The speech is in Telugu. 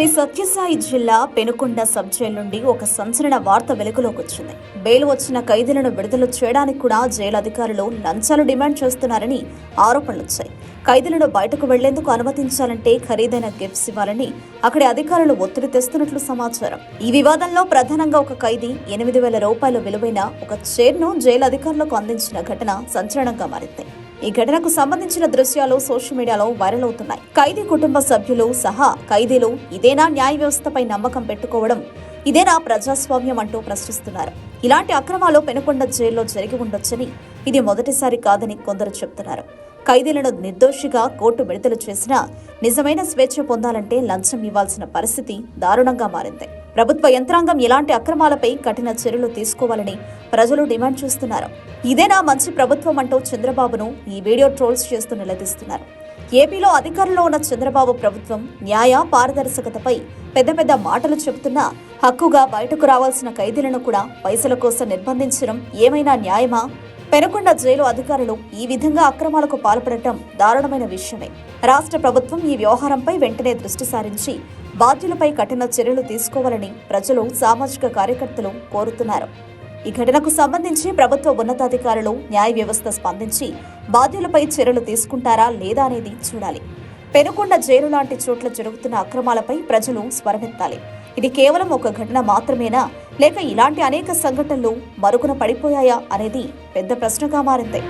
శ్రీ సత్యసాయి జిల్లా పెనుకొండ సబ్ జైలు నుండి ఒక సంచలన వార్త వెలుగులోకి వచ్చింది. బెయిల్ వచ్చిన ఖైదీలను విడుదల చేయడానికి కూడా జైలు అధికారులు లంచాలు డిమాండ్ చేస్తున్నారని ఆరోపణలు వచ్చాయి. ఖైదీలను బయటకు వెళ్ళేందుకు అనుమతించాలంటే ఖరీదైన గిఫ్ట్స్ ఇవ్వాలని అక్కడి అధికారులు ఒత్తిడి తెస్తున్నట్లు సమాచారం. ఈ వివాదంలో ప్రధానంగా ఒక ఖైదీ ఎనిమిది వేల రూపాయల విలువైన ఒక చైర్ను జైలు అధికారులకు అందించిన ఘటన సంచలనంగా మారింది. ఈ ఘటనకు సంబంధించిన దృశ్యాలు సోషల్ మీడియాలో వైరల్ అవుతున్నాయి. ఖైదీ కుటుంబ సభ్యులు సహా ఖైదీలు ఇదేనా న్యాయ వ్యవస్థపై నమ్మకం పెట్టుకోవడం ఇదేనా ప్రజాస్వామ్యం అంటూ ప్రశ్నిస్తున్నారు. ఇలాంటి అక్రమాలు పెనుకొండ జైల్లో జరిగి ఉండొచ్చని ఇది మొదటిసారి కాదని కొందరు చెప్తున్నారు. ఖైదీలను నిర్దోషిగా కోర్టు విడుదల చేసినా నిజమైన స్వేచ్ఛ పొందాలంటే లంచం ఇవ్వాల్సిన పరిస్థితి దారుణంగా మారింది. ప్రభుత్వ యంత్రాంగం ఇలాంటి అక్రమాలపై కఠిన చర్యలు తీసుకోవాలని ప్రజలు డిమాండ్ చేస్తున్నారు. ఇదేనా మంచి ప్రభుత్వం అంటూ చంద్రబాబును ఈ వీడియో ట్రోల్స్ చేస్తూ నిలదీస్తున్నారు. ఏపీలో అధికారంలో ఉన్న చంద్రబాబు ప్రభుత్వం న్యాయ పారదర్శకతపై పెద్ద పెద్ద మాటలు చెబుతున్నా హక్కుగా బయటకు రావాల్సిన ఖైదీలను కూడా పైసల కోసం నిర్బంధించడం ఏమైనా న్యాయమా? పెనకొండ జైలు అధికారులు ఈ విధంగా అక్రమాలకు పాల్పడటం దారుణమైన విషయమే. రాష్ట్ర ప్రభుత్వం ఈ వ్యవహారంపై వెంటనే దృష్టి సారించి బాధ్యులపై కఠిన చర్యలు తీసుకోవాలని ప్రజలు సామాజిక కార్యకర్తలు కోరుతున్నారు. ఈ ఘటనకు సంబంధించి ప్రభుత్వ ఉన్నతాధికారులు న్యాయ వ్యవస్థ స్పందించి బాధ్యులపై చర్యలు తీసుకుంటారా లేదా అనేది చూడాలి. పెనుకొండ జైలు లాంటి చోట్ల జరుగుతున్న అక్రమాలపై ప్రజలు స్వరమెత్తాలి ఇది కేవలం ఒక ఘటన మాత్రమేనా? లేక ఇలాంటి అనేక సంఘటనలు మరుగున పడిపోయాయా అనేది పెద్ద ప్రశ్నగా మారింది.